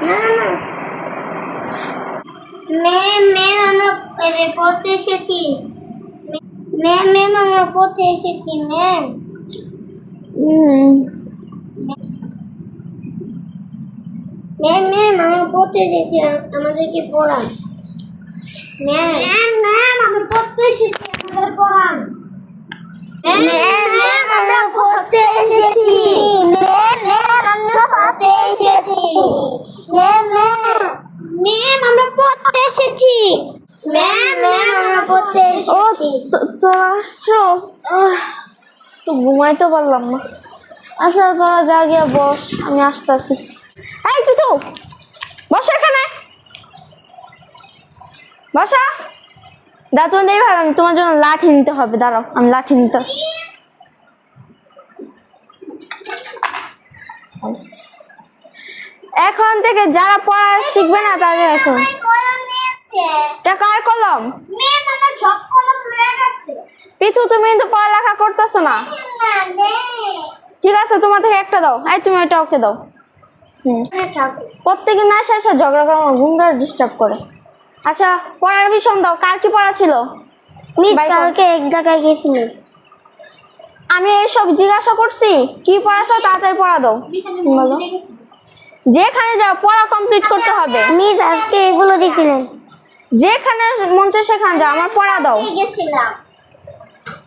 না না। Ma'am ma'am আমরা পড়তে এসেছি। ম্যাম ম্যাম আমরা পড়তে এসেছি ম্যাম ম্যাম ম্যাম আমরা পড়তে এসেছি আমাদেরকে পড়ান। ম্যাম ম্যাম ম্যাম আমরা পড়তে এসেছি আমাদের পড়ান। ম্যাম ম্যাম আমরা পড়তে এসেছি ম্যাম ম্যাম আমরা পড়তে এসেছি ম্যাম ম্যাম ম্যাম আমরা পড়তে এসেছি ম্যাম ম্যাম আমরা পড়তে ও তো- তোরা আসছস? তো ঘুমাইতে পারলাম না। আচ্ছা তোরা যা গিয়া বস আমি আসতেছি। এই পিতু বস এখানে। বসা। দা তুমি দেই ভাই আমি তোমার জন্য লাঠি নিতে হবে দাঁড়াও আমি লাঠি নিতে। এখন থেকে যারা পড়া শিখবে না তাদের এখন এটা কার কলম? ম্যাম আমার সব কলম রয়ে গেছে। পিছু তুমি কিন্তু পড়ালেখা করতেছো না। ঠিক আছে তোমার থেকে একটা দাও। এই তুমি ওটা ওকে দাও। হুম। থাকো প্রত্যেকে না এসে এসে ঝগড়া করে আমার ঘুমটা ডিস্টার্ব করে। আচ্ছা পড়ার বিষয় দাও। কার কি পড়া ছিল? কালকে এক জায়গায় গেছিলাম আমি এইসব জিজ্ঞাসা করছি। কি পড়াছো? তাড়াতাড়ি পড়া দাও। বলো। যেখানে যাও পড়া কমপ্লিট করতে হবে। মিস আজকে এগুলো দিছিলেন। যেখানে মন চায় সেখানে যাও আমার পড়া দাও। গেছিলাম।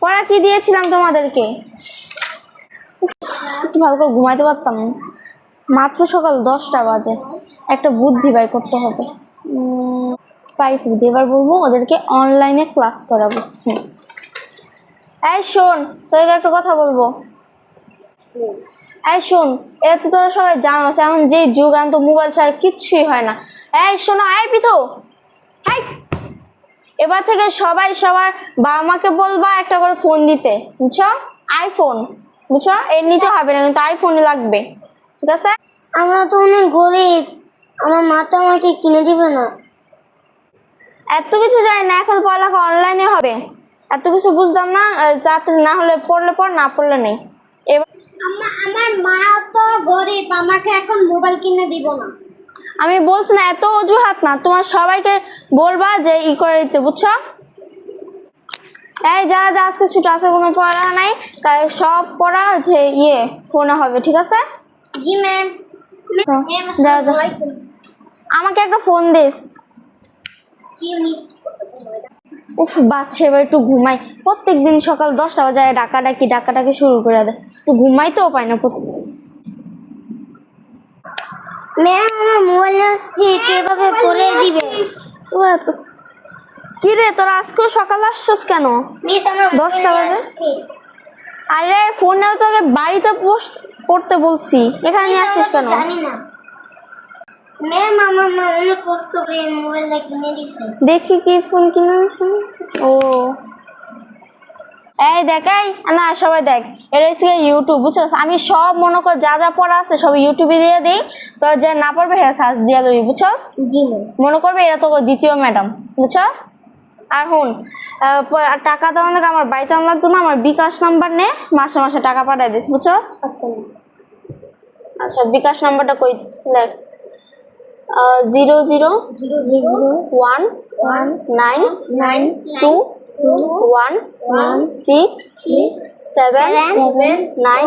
পড়া কি দিয়েছিলাম তোমাদেরকে? ভালো করে ঘুমাইতে পারতাম। মাত্র সকাল দশটা বাজে। একটা বুদ্ধি বাই করতে হবে। পাইছি এবার বলব ওদেরকে অনলাইনে ক্লাস করাবো। হুম। এই শোন তোকে একটা কথা বলব। এই শোন এটা তো তোরা সবাই জানোস এমন যে যুগ এখন তো মোবাইল ছাড়া কিচ্ছুই হয় না। এই শোনো এই পিথু এই এবার থেকে সবাই সবার বাবা মাকে বলবা একটা করে ফোন দিতে বুঝছ? আইফোন বুঝছ? এর নিচে হবে না কিন্তু আইফোনই লাগবে ঠিক আছে? আমরা তো অনেক গরিব আমার মা তো আমাকে কিনে দিবে না। এত কিছু জানি না এখন পড়ালেখা অনলাইনে হবে। এত কিছু বুঝতাম না তাড়াতাড়ি না হলে পড়লে পড় না পড়লে নেই। এবার আমার মা তো গরিব আমাকে এখন মোবাইল কিনে দিব না। আমি বলছি না এত অজুহাত না তোমার সবাইকে বলবা যে ই করে দিতে বুঝছ? এই যা যা আজকে ছুটি আজকে কোনো পড়া নাই। তাই সব পড়া হচ্ছে ইয়ে ফোনে হবে ঠিক আছে? জি ম্যাম যা যা। আমাকে একটা ফোন দিস। উফ বাচ্চা এবার একটু ঘুমাই। প্রত্যেক দিন সকাল দশটা বাজায় ডাকাডাকি ডাকাডাকি শুরু করে দেয় একটু ঘুমাইতেও পায় না ম্যাম আমার মোবাইল কীভাবে পড়ে দিবে? ও এত কি রে তোরা আজকেও সকাল আসছস কেন? দশটা বাজে? আরে ফোনে তোকে বাড়িতে পোস্ট করতে বলছি। এখানে নিয়ে আসছিস কেন? জানি না। দেখি কি ফোন কিনে ও। এই দেখ এই না সবাই দেখ এটা হচ্ছে ইউটিউব বুঝছস? আমি সব মনে কর যা যা পড়া আছে সব ইউটিউবে দিয়ে দিই। তোরা যে না পড়বে সেটা সার্চ দিয়ে দিবি বুঝছস? জি মনে করবে এটা তো দ্বিতীয় ম্যাডাম বুঝছস? আর হুন টাকা দেওয়া লাগে আমার বাড়িতে লাগতো না আমার বিকাশ নাম্বার নে মাসে মাসে টাকা পাঠাই দিস বুঝছস? আচ্ছা আচ্ছা বিকাশ নাম্বারটা কই দেখ। Zero zero zero zero one one nine nine two one six seven nine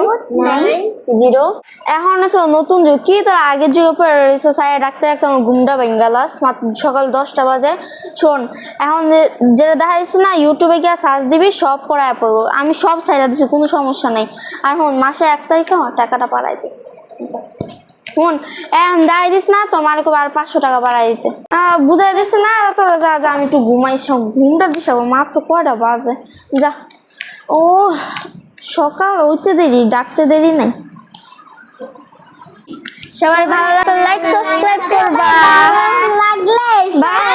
zero এখন নতুন যুগ। কি তোর আগের যুগে পরে রয়েছে রাখতে রাখতে আমার ঘুমটা বেঙ্গালাস সকাল দশটা বাজে। শোন এখন যেটা দেখা যাচ্ছে না ইউটিউবে গিয়ে সার্চ দিবি সব করায় পড়ব। আমি সব সাইডে দিচ্ছি কোনো সমস্যা নেই। আর হন মাসে এক তারিখে টাকাটা বাড়াই দিস। শুন এখন দেখাই দিস না তোমার আর পাঁচশো টাকা বাড়াই দিতে। বুঝাই দিস না তোরা যা যা আমি একটু ঘুমাই সব ঘুমটা দিস মাত্র কয়টা বাজে? যা। ও সকাল উঠতে দেরি ডাকতে দেরি নাই। সবাই ভালো লাগলে লাইক সাবস্ক্রাইব করবা। লাগলে বাই